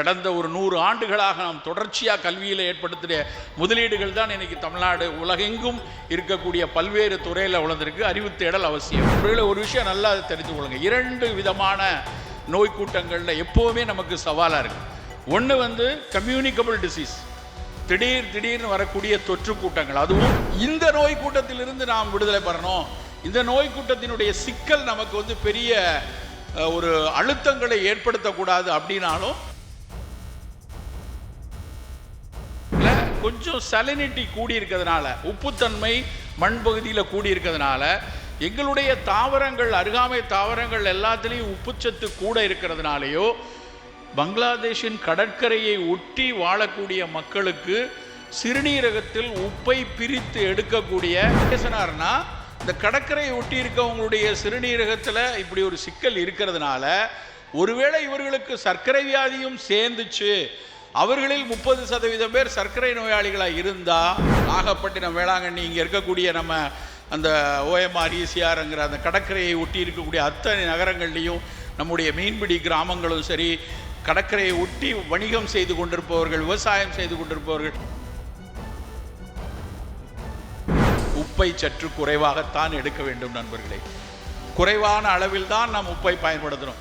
கடந்த ஒரு நூறு ஆண்டுகளாக நாம் தொடர்ச்சியாக கல்வியில் ஏற்படுத்திய முதலீடுகள் தான் இன்றைக்கி தமிழ்நாடு உலகெங்கும் இருக்கக்கூடிய பல்வேறு துறையில் வளர்ந்திருக்கு. அறிவு தேடல் அவசியம். ஒருவேளை ஒரு விஷயம் நல்லா தெரிந்து கொள்ளுங்க. இரண்டு விதமான நோய்க்கூட்டங்களில் எப்போவுமே நமக்கு சவாலாக இருக்குது ஒன்று வந்து கம்யூனிகபிள் டிசீஸ் திடீர் திடீர்னு வரக்கூடிய தொற்று கூட்டங்கள். அதுவும் இந்த நோய் கூட்டத்திலிருந்து நாம் விடுதலை பெறணும். இந்த நோய் கூட்டத்தினுடைய சிக்கல் நமக்கு வந்து பெரிய ஒரு அழுத்தங்களை ஏற்படுத்தக்கூடாது அப்படின்னாலும் கொஞ்சம் சலினிட்டி கூடி இருக்கிறதுனால உப்புத்தன்மை மண் பகுதியில் கூடி இருக்கிறதுனால எங்களுடைய தாவரங்கள் அருகாமை தாவரங்கள் எல்லாத்துலேயும் உப்புச்சத்து கூட இருக்கிறதுனாலையோ பங்களாதேஷின் கடற்கரையை ஒட்டி வாழக்கூடிய மக்களுக்கு சிறுநீரகத்தில் உப்பை பிரித்து எடுக்கக்கூடிய பேசினார்னா இந்த கடற்கரையை ஒட்டி இருக்கவங்களுடைய சிறுநீரகத்தில் இப்படி ஒரு சிக்கல் இருக்கிறதுனால ஒருவேளை இவர்களுக்கு சர்க்கரை வியாதியும் சேர்ந்துச்சு அவர்களில் முப்பது சதவீதம் பேர் சர்க்கரை நோயாளிகளாக இருந்தால் நாகப்பட்டினம் வேளாங்கண்ணி இங்கே இருக்கக்கூடிய நம்ம அந்த ஓஎம்ஆர் ஈசிஆருங்கிற அந்த கடற்கரையை ஒட்டி இருக்கக்கூடிய அத்தனை நகரங்கள்லேயும் நம்முடைய மீன்பிடி கிராமங்களும் சரி கடற்கரையை ஒட்டி வணிகம் செய்து கொண்டிருப்பவர்கள் விவசாயம் செய்து கொண்டிருப்பவர்கள். உப்பை சற்று குறைவாகத்தான் எடுக்க வேண்டும் நண்பர்களே. குறைவான அளவில் தான் நாம் உப்பை பயன்படுத்தணும்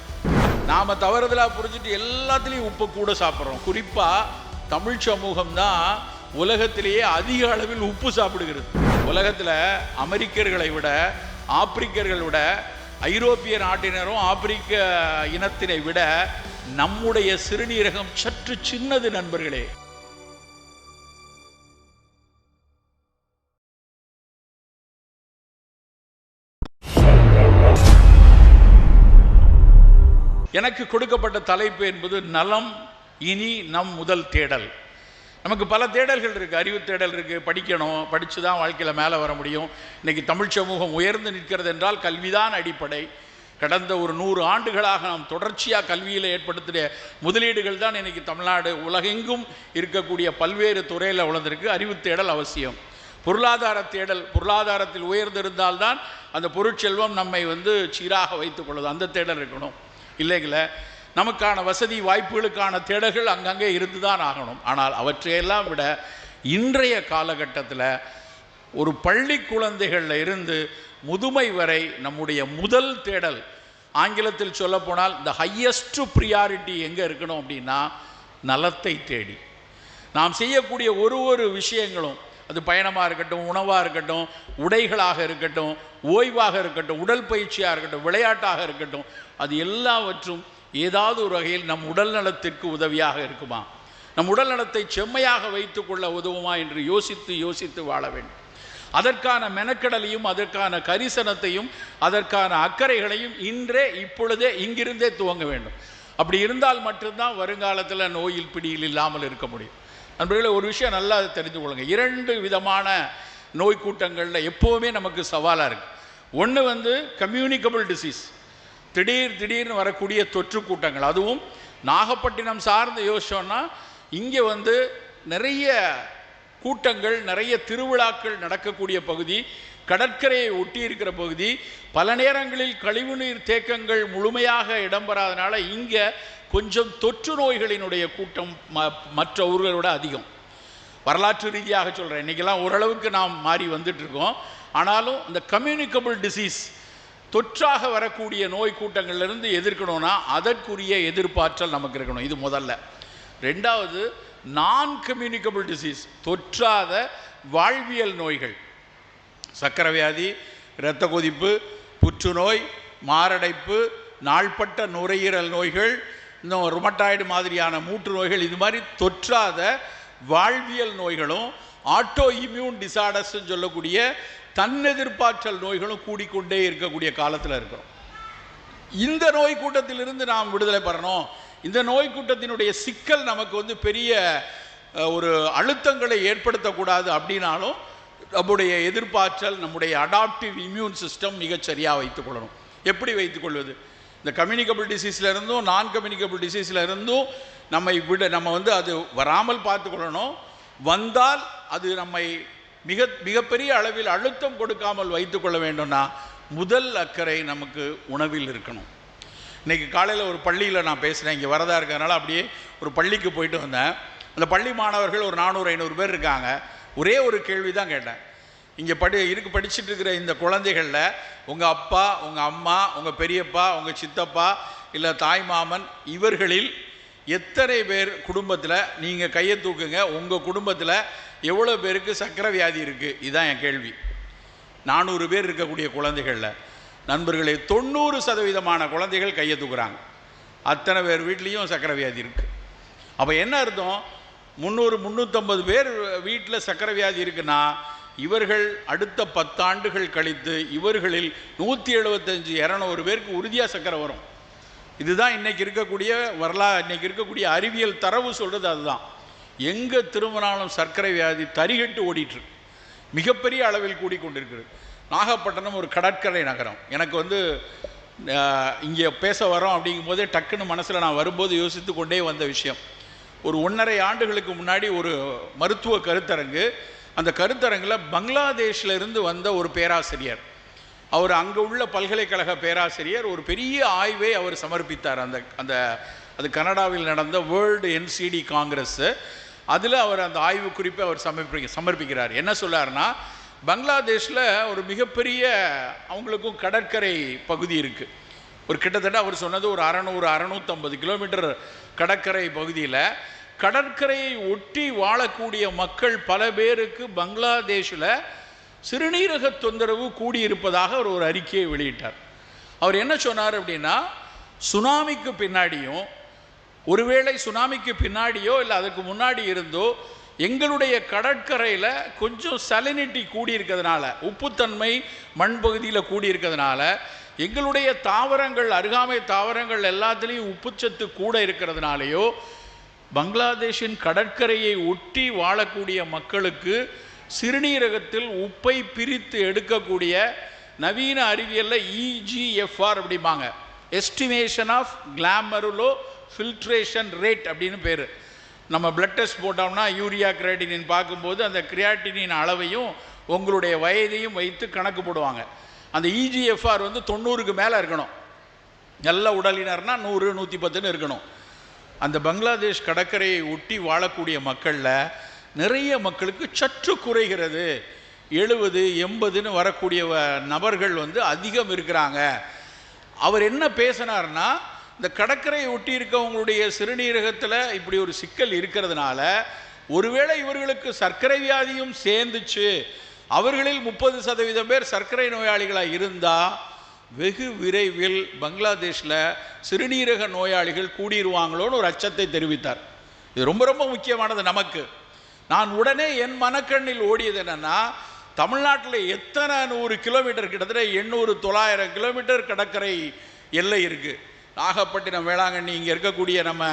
நாம தவறுதலாக புரிஞ்சுட்டு எல்லாத்துலேயும் உப்பு கூட சாப்பிட்றோம். குறிப்பாக தமிழ் சமூகம் தான் உலகத்திலேயே அதிக அளவில் உப்பு சாப்பிடுகிறது. உலகத்தில் அமெரிக்கர்களை விட ஆப்பிரிக்கர்களை விட ஐரோப்பிய நாட்டினரும் ஆப்பிரிக்க இனத்தினை விட நம்முடைய சிறுநீரகம் சற்று சின்னது நண்பர்களே. எனக்கு கொடுக்கப்பட்ட தலைப்பு என்பது நலம் இனி நம் முதல் தேடல். நமக்கு பல தேடல்கள் இருக்குது அறிவு தேடல் இருக்குது படிக்கணும். படித்து தான் வாழ்க்கையில் மேலே வர முடியும். இன்றைக்கி தமிழ் சமூகம் உயர்ந்து நிற்கிறது என்றால் கல்விதான் அடிப்படை. கடந்த ஒரு நூறு ஆண்டுகளாக நாம் தொடர்ச்சியாக கல்வியில் ஏற்படுத்திய முதலீடுகள் தான் இன்றைக்கி தமிழ்நாடு. உலகெங்கும் இருக்கக்கூடிய பல்வேறு துறையில் வளர்ந்திருக்கு. அறிவு தேடல் அவசியம். பொருளாதார தேடல் பொருளாதாரத்தில் உயர்ந்திருந்தால்தான் அந்த பொருட்செல்வம் நம்மை வந்து சீராக வைத்துக் கொள்ளுது. அந்த தேடல் இருக்கணும். இல்லைங்களே நமக்கான வசதி வாய்ப்புகளுக்கான தேடல்கள் அங்கங்கே இருந்து தான் ஆகணும். ஆனால் அவற்றையெல்லாம் விட இன்றைய காலகட்டத்தில் ஒரு பள்ளி குழந்தைகளில் இருந்து முதுமை வரை நம்முடைய முதல் தேடல். ஆங்கிலத்தில் சொல்லப்போனால் இந்த ஹையஸ்ட் ப்ரியாரிட்டி எங்கே இருக்கணும்? அப்படின்னா நலத்தை தேடி. நாம் செய்யக்கூடிய ஒரு ஒரு விஷயங்களும் அது பயணமாக இருக்கட்டும் உணவாக இருக்கட்டும் உடைகளாக இருக்கட்டும் ஓய்வாக இருக்கட்டும் உடல் பயிற்சியாக இருக்கட்டும் விளையாட்டாக இருக்கட்டும் அது எல்லாவற்றும் ஏதாவது ஒரு வகையில் நம் உடல் நலத்திற்கு உதவியாக இருக்குமா? நம் உடல் நலத்தை செம்மையாக வைத்துக்கொள்ள உதவுமா என்று யோசித்து யோசித்து வாழ வேண்டும். அதற்கான மெனக்கடலையும் அதற்கான கரிசனத்தையும் அதற்கான அக்கறைகளையும் இன்றே இப்பொழுதே இங்கிருந்தே துவங்க வேண்டும். அப்படி இருந்தால் மட்டும்தான் வருங்காலத்தில் நோயில் பிடியில் இல்லாமல் இருக்க முடியும். நண்பர்களே ஒரு விஷயம் நல்லா தெரிந்து கொள்ளுங்க. இரண்டு விதமான நோய் கூட்டங்களில் எப்போவுமே நமக்கு சவாலாக இருக்குது ஒன்று வந்து கம்யூனிகபிள் டிசீஸ் திடீர் திடீர்னு வரக்கூடிய தொற்று கூட்டங்கள். அதுவும் நாகப்பட்டினம் சார்ந்து யோசிச்சோன்னா இங்கே வந்து நிறைய கூட்டங்கள் நிறைய திருவிழாக்கள் நடக்கக்கூடிய பகுதி கடற்கரையை ஒட்டி இருக்கிற பகுதி பல நேரங்களில் கழிவுநீர் தேக்கங்கள் முழுமையாக இடம்பெறாதனால இங்கே கொஞ்சம் தொற்று நோய்களினுடைய கூட்டம் ம மற்ற ஊர்களோட அதிகம். வரலாற்று ரீதியாக சொல்கிறேன் இன்றைக்கெல்லாம் ஓரளவுக்கு நாம் மாறி வந்துட்டுருக்கோம். ஆனாலும் இந்த கம்யூனிகபிள் டிசீஸ் தொற்றாக வரக்கூடிய நோய் கூட்டங்கள்லேருந்து எதிர்க்கணும்னா அதற்குரிய எதிர்ப்பாற்றல் நமக்கு இருக்கணும். இது முதல்ல. ரெண்டாவது நான் கம்யூனிகபிள் டிசீஸ் தொற்றாத வாழ்வியல் நோய்கள். சக்கரை வியாதி இரத்த கொதிப்பு புற்றுநோய் மாரடைப்பு நாள்பட்ட நுரையீரல் நோய்கள் இன்னும் ருமட்டாய்டு மாதிரியான மூட்டு நோய்கள் இது மாதிரி தொற்றாத வாழ்வியல் நோய்களும் ஆட்டோ இம்யூன் டிசார்டர்ஸ்ன்னு சொல்லக்கூடிய தன்னெதிர்பார்த்தல் நோய்களும் கூடிக்கொண்டே இருக்கக்கூடிய காலத்தில் இருக்கிறோம். இந்த நோய் கூட்டத்திலிருந்து நாம் விடுதலை பெறணும். இந்த நோய் கூட்டத்தினுடைய சிக்கல் நமக்கு வந்து பெரிய ஒரு அழுத்தங்களை ஏற்படுத்தக்கூடாது அப்படின்னாலும் நம்முடைய எதிர்ப்பாற்றல் நம்முடைய அடாப்டிவ் இம்யூன் சிஸ்டம் மிகச் சரியாக வைத்துக்கொள்ளணும் எப்படி வைத்துக்கொள்வது இந்த கம்யூனிகபிள் டிசீஸில் இருந்தும் நான் கம்யூனிகபிள் டிசீஸில் இருந்தும் நம்மை விட நம்ம வந்து அது வராமல் பார்த்துக்கொள்ளணும் வந்தால் அது நம்மை மிக மிகப்பெரிய அளவில் அழுத்தம் கொடுக்காமல் வைத்துக்கொள்ள வேண்டும்னா முதல் அக்கறை நமக்கு உணவில் இருக்கணும். இன்னைக்கு காலையில் ஒரு பள்ளியில் நான் பேசுகிறேன் இங்கே வரதா இருக்கிறதுனால அப்படியே ஒரு பள்ளிக்கு போயிட்டு வந்தேன். அந்த பள்ளி மாணவர்கள் ஒரு நானூறு ஐநூறு பேர் இருக்காங்க. ஒரே ஒரு கேள்வி தான் கேட்டேன். இங்கே படி இருக்கு படிச்சுட்டு இருக்கிற இந்த குழந்தைகளில் உங்கள் அப்பா உங்கள் அம்மா உங்கள் பெரியப்பா உங்கள் சித்தப்பா இல்லை தாய் மாமன் இவர்களில் எத்தனை பேர் குடும்பத்தில் நீங்கள் கையை தூக்குங்க உங்கள் குடும்பத்தில் எவ்வளோ பேருக்கு சக்கரை வியாதி இருக்குது இதுதான் என் கேள்வி. நானூறு பேர் இருக்கக்கூடிய குழந்தைகளில் நண்பர்களே தொண்ணூறு சதவீதமான குழந்தைகள் கையை தூக்குறாங்க. அத்தனை பேர் வீட்லேயும் சக்கரை வியாதி இருக்குது அப்போ என்ன அர்த்தம்? முந்நூறு முந்நூற்றம்பது பேர் வீட்டில் சக்கரை வியாதி இருக்குன்னா இவர்கள் அடுத்த பத்தாண்டுகள் கழித்து இவர்களில் நூற்றி எழுபத்தஞ்சு இரநூறு பேருக்கு உறுதியாக சக்கரை வரும். இதுதான் இன்றைக்கி இருக்கக்கூடிய வரலா இன்றைக்கி இருக்கக்கூடிய அறிவியல் தரவு சொல்கிறது அதுதான். எங்கே திரும்பினாலும் சர்க்கரை வியாதி தரிகட்டு ஓடிட்டுருக்கு மிகப்பெரிய அளவில் கூடிக்கொண்டிருக்கிறது. நாகப்பட்டினம் ஒரு கடற்கரை நகரம். எனக்கு வந்து இங்கே பேச வரோம் அப்படிங்கும்போதே டக்குன்னு மனசில் நான் வரும்போது யோசித்து கொண்டே வந்த விஷயம். ஒரு ஒன்றரை ஆண்டுகளுக்கு முன்னாடி ஒரு மருத்துவ கருத்தரங்கு. அந்த கருத்தரங்கில் பங்களாதேஷில் இருந்து வந்த ஒரு பேராசிரியர். அவர் அங்கே உள்ள பல்கலைக்கழக பேராசிரியர். ஒரு பெரிய ஆய்வை அவர் சமர்ப்பித்தார். அந்த அந்த அது கனடாவில் நடந்த வேர்ல்டு என்சிடி காங்கிரஸ்ஸு அதில் அவர் அந்த ஆய்வு குறிப்பை அவர் சமர்ப்பி சமர்ப்பிக்கிறார். என்ன சொல்லார்னா பங்களாதேஷில் ஒரு மிகப்பெரிய அவங்களுக்கும் கடற்கரை பகுதி இருக்குது ஒரு கிட்டத்தட்ட அவர் சொன்னது ஒரு அறநூறு அறநூற்றம்பது கிலோமீட்டர் கடற்கரை பகுதியில் கடற்கரையை ஒட்டி வாழக்கூடிய மக்கள் பல பேருக்கு பங்களாதேஷில் சிறுநீரக தொந்தரவு கூடியிருப்பதாக அவர் ஒரு அறிக்கையை வெளியிட்டார். அவர் என்ன சொன்னார் அப்படின்னா சுனாமிக்கு பின்னாடியும் ஒருவேளை சுனாமிக்கு பின்னாடியோ இல்லை அதுக்கு முன்னாடி இருந்தோ எங்களுடைய கடற்கரையில் கொஞ்சம் சலினிட்டி கூடியிருக்கிறதுனால உப்புத்தன்மை மண் பகுதியில் கூடியிருக்கிறதுனால எங்களுடைய தாவரங்கள் அருகாமை தாவரங்கள் எல்லாத்துலேயும் உப்புச்சத்து கூட இருக்கிறதுனாலையோ பங்களாதேஷின் கடற்கரையை ஒட்டி வாழக்கூடிய மக்களுக்கு சிறுநீரகத்தில் உப்பை பிரித்து எடுக்கக்கூடிய நவீன அறிவியலில் இஜிஎஃப்ஆர் அப்படிம்பாங்க. Estimation of glomerular filtration rate அப்படின்னு பேர். நம்ம பிளட் டெஸ்ட் போட்டோம்னா யூரியா கிரியாட்டினின் பார்க்கும்போது அந்த கிரியாட்டினின் அளவையும் உங்களுடைய வயதையும் வைத்து கணக்கு போடுவாங்க. அந்த இஜிஎஃப்ஆர் வந்து தொண்ணூறுக்கு மேலே இருக்கணும். நல்ல உடலினர்னா நூறு நூற்றி பத்துன்னு இருக்கணும். அந்த பங்களாதேஷ் கடற்கரையை ஒட்டி வாழக்கூடிய மக்களில் நிறைய மக்களுக்கு சற்று குறைகிறது. எழுபது எண்பதுன்னு வரக்கூடிய வ- நபர்கள் வந்து அதிகம் இருக்கிறாங்க. அவர் என்ன பேசினார்னா இந்த கடற்கரையை ஒட்டி இருக்கவங்களுடைய சிறுநீரகத்தில் இப்படி ஒரு சிக்கல் இருக்கிறதுனால ஒருவேளை இவர்களுக்கு சர்க்கரை வியாதியும் சேர்ந்துச்சு அவர்களில் முப்பது சதவீதம் பேர் சர்க்கரை நோயாளிகளாக இருந்தால் வெகு விரைவில் பங்களாதேஷில் சிறுநீரக நோயாளிகள் கூடிருவாங்களோன்னு ஒரு அச்சத்தை தெரிவித்தார். இது ரொம்ப ரொம்ப முக்கியமானது நமக்கு. நான் உடனே என் மனக்கண்ணில் ஓடியது என்னென்னா தமிழ்நாட்டில் எத்தனை நூறு கிலோமீட்டர் கிட்டத்தட்ட எண்ணூறு தொள்ளாயிரம் கிலோமீட்டர் கடற்கரை எல்லை இருக்குது நாகப்பட்டினம் வேளாங்கண்ணி இங்கே இருக்கக்கூடிய நம்ம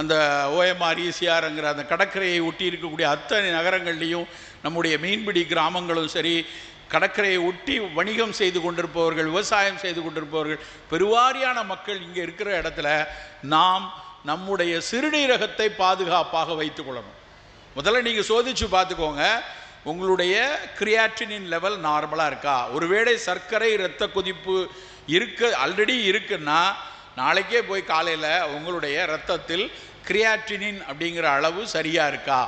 அந்த ஓஎம்ஆர் ஈசிஆருங்கிற அந்த கடற்கரையை ஒட்டி இருக்கக்கூடிய அத்தனை நகரங்கள்லேயும் நம்முடைய மீன்பிடி கிராமங்களும் சரி கடற்கரையை ஒட்டி வணிகம் செய்து கொண்டிருப்பவர்கள் விவசாயம் செய்து கொண்டிருப்பவர்கள் பெருவாரியான மக்கள் இங்கே இருக்கிற இடத்துல நாம் நம்முடைய சிறுநீரகத்தை பாதுகாப்பாக வைத்துக்கொள்ளணும் முதல்ல நீங்கள் சோதிச்சு பார்த்துக்கோங்க உங்களுடைய கிரியாட்டினின் லெவல் நார்மலாக இருக்கா? ஒருவேளை சர்க்கரை இரத்த கொதிப்பு இருக்க ஆல்ரெடி இருக்குன்னா நாளைக்கே போய் காலையில் உங்களுடைய ரத்தத்தில் கிரியாட்டினின் அப்படிங்கிற அளவு சரியாக இருக்கா?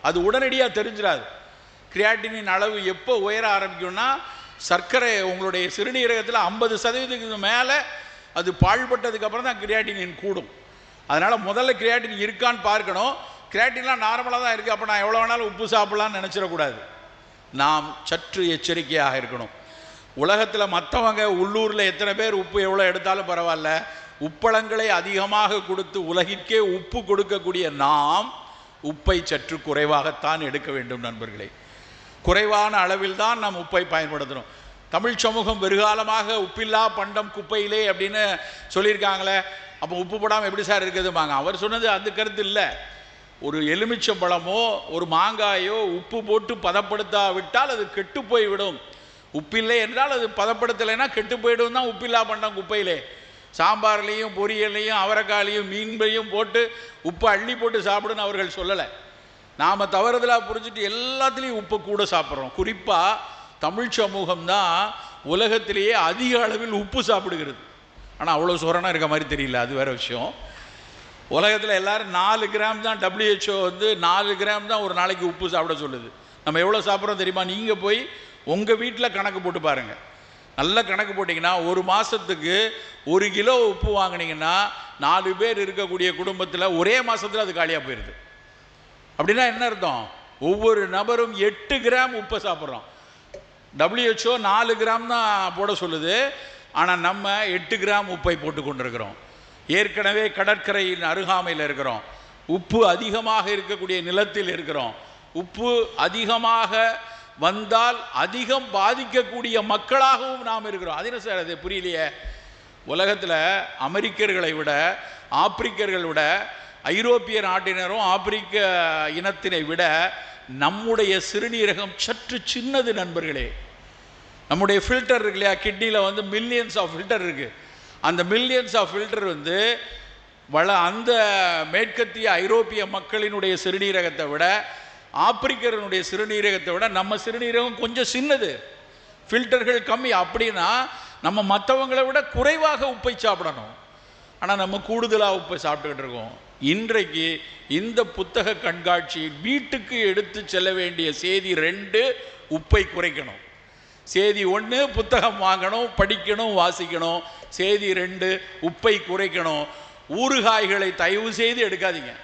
அது உடனடியாக தெரிஞ்சிடாது கிரியாட்டினின் அளவு எப்போ உயர ஆரம்பிக்கும்னா சர்க்கரை உங்களுடைய சிறுநீரகத்தில் ஐம்பது சதவீதத்துக்கு மேலே அது பாழ்பட்டதுக்கு அப்புறம் தான் கிரியாட்டினின் கூடும். அதனால் முதல்ல கிரியாட்டின் இருக்கான்னு பார்க்கணும். கிரியாட்டின்லாம் நார்மலாக தான் இருக்குது அப்போ நான் எவ்வளோ வேணாலும் உப்பு சாப்பிட்லான்னு நினச்சிடக்கூடாது. நாம் சற்று எச்சரிக்கையாக இருக்கணும். உலகத்தில் மற்றவங்க உள்ளூரில் எத்தனை பேர் உப்பு எவ்வளோ எடுத்தாலும் பரவாயில்ல. உப்பளங்களை அதிகமாக கொடுத்து உலகிற்கே உப்பு கொடுக்கக்கூடிய நாம் உப்பை சற்று குறைவாகத்தான் எடுக்க வேண்டும் நண்பர்களே. குறைவான அளவில் தான் நாம் உப்பை பயன்படுத்தணும். தமிழ் சமூகம் வெறுகாலமாக உப்பில்லா பண்டம் குப்பையிலே அப்படின்னு சொல்லியிருக்காங்களே அப்போ உப்பு போடாமல் எப்படி சார் இருக்குதுமாங்க அவர் சொன்னது அந்த கருத்து இல்லை. ஒரு எலுமிச்சம்பழமோ ஒரு மாங்காயோ உப்பு போட்டு பதப்படுத்தாவிட்டால் அது கெட்டு போய்விடும். உப்பில்லை என்றால் அது பதப்படுத்தலைன்னா கெட்டு போயிடும் தான் உப்பில்லா பண்டம் குப்பையிலே. சாம்பார்லேயும் பொரியல்லையும் அவரைக்காயிலையும் மீன்பையும் போட்டு உப்பு அள்ளி போட்டு சாப்பிடுன்னு அவர்கள் சொல்லலை. நாம் தவறுதலாக புரிஞ்சுட்டு எல்லாத்துலேயும் உப்பு கூட சாப்பிட்றோம். குறிப்பாக தமிழ் சமூகம் தான் உலகத்திலேயே அதிக அளவில் உப்பு சாப்பிடுகிறது. ஆனால் அவ்வளோ சுரணம் இருக்க மாதிரி தெரியல அது வேறு விஷயம். உலகத்தில் எல்லோரும் நாலு கிராம் தான் டபிள்யூஹெச்ஓ வந்து நாலு கிராம் தான் ஒரு நாளைக்கு உப்பு சாப்பிட சொல்லுது. நம்ம எவ்வளோ சாப்பிட்றோம் தெரியுமா? நீங்கள் போய் உங்கள் வீட்டில் கணக்கு போட்டு பாருங்கள் நல்ல கணக்கு போட்டிங்கன்னா ஒரு மாதத்துக்கு ஒரு கிலோ உப்பு வாங்கினீங்கன்னா நாலு பேர் இருக்கக்கூடிய குடும்பத்தில் ஒரே மாதத்தில் அது காலியாக போயிடுது அப்படின்னா என்ன அர்த்தம்? ஒவ்வொரு நபரும் எட்டு கிராம் உப்பை சாப்பிட்றோம். டபிள்யூஹெச்ஓ நாலு கிராம் தான் போட சொல்லுது. ஆனால் நம்ம எட்டு கிராம் உப்பை போட்டு கொண்டிருக்கிறோம். ஏற்கனவே கடற்கரையின் அருகாமையில் இருக்கிறோம். உப்பு அதிகமாக இருக்கக்கூடிய நிலத்தில் இருக்கிறோம். உப்பு அதிகமாக வந்தால் அதிகம் பாதிக்கக்கூடிய மக்களாகவும் நாம் இருக்கிறோம். அது என்ன சார் அது? புரியலையே. உலகத்தில் அமெரிக்கர்களை விட ஆப்பிரிக்கர்களை விட ஐரோப்பிய நாட்டினரும் ஆப்பிரிக்க இனத்தினை விட நம்முடைய சிறுநீரகம் சற்று சின்னது நண்பர்களே. நம்முடைய ஃபில்டர் இருக்கு இல்லையா? கிட்னியில் வந்து மில்லியன்ஸ் ஆஃப் ஃபில்டர் இருக்குது அந்த மில்லியன்ஸ் ஆஃப் ஃபில்டர் வந்து வள அந்த மேற்கத்திய ஐரோப்பிய மக்களினுடைய சிறுநீரகத்தை விட ஆப்பிரிக்கரனுடைய சிறுநீரகத்தை விட நம்ம சிறுநீரகம் கொஞ்சம் சின்னது. ஃபில்டர்கள் கம்மி. அப்படின்னா நம்ம மற்றவங்களை விட குறைவாக உப்பை சாப்பிடணும். ஆனால் நம்ம கூடுதலாக உப்பை சாப்பிட்டுக்கிட்டு இருக்கோம். இன்றைக்கு இந்த புத்தக கண்காட்சி வீட்டுக்கு எடுத்து செல்ல வேண்டிய செய்தி ரெண்டு உப்பை குறைக்கணும். செய்தி ஒன்று புத்தகம் வாங்கணும் படிக்கணும் வாசிக்கணும். செய்தி ரெண்டு உப்பை குறைக்கணும். ஊறுகாய்களை தயவு செய்து எடுக்காதீங்க.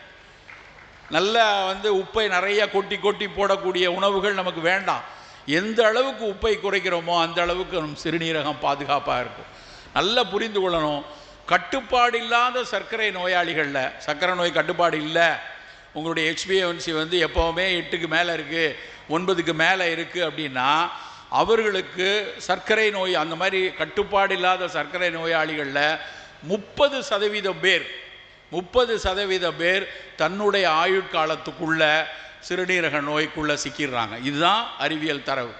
நல்லா வந்து உப்பை நிறைய கொட்டி கொட்டி போடக்கூடிய உணவுகள் நமக்கு வேண்டாம். எந்த அளவுக்கு உப்பை குறைக்கிறோமோ அந்த அளவுக்கு நம் சிறுநீரகம் பாதுகாப்பாக இருக்கும். நல்லா புரிந்து கொள்ளணும். கட்டுப்பாடு இல்லாத சர்க்கரை நோயாளிகளில் சர்க்கரை நோய் கட்டுப்பாடு இல்லை. உங்களுடைய எக்ஸ்பிஎன்சி வந்து எப்போவுமே எட்டுக்கு மேலே இருக்குது ஒன்பதுக்கு மேலே இருக்குது அப்படின்னா அவர்களுக்கு சர்க்கரை நோய் அந்த மாதிரி கட்டுப்பாடு இல்லாத சர்க்கரை நோயாளிகளில் முப்பது சதவீதம் பேர் முப்பது சதவீத பேர் தன்னுடைய ஆயுட்காலத்துக்குள்ள சிறுநீரக நோய்க்குள்ளே சிக்கிடுறாங்க. இதுதான் அறிவியல் தரவு.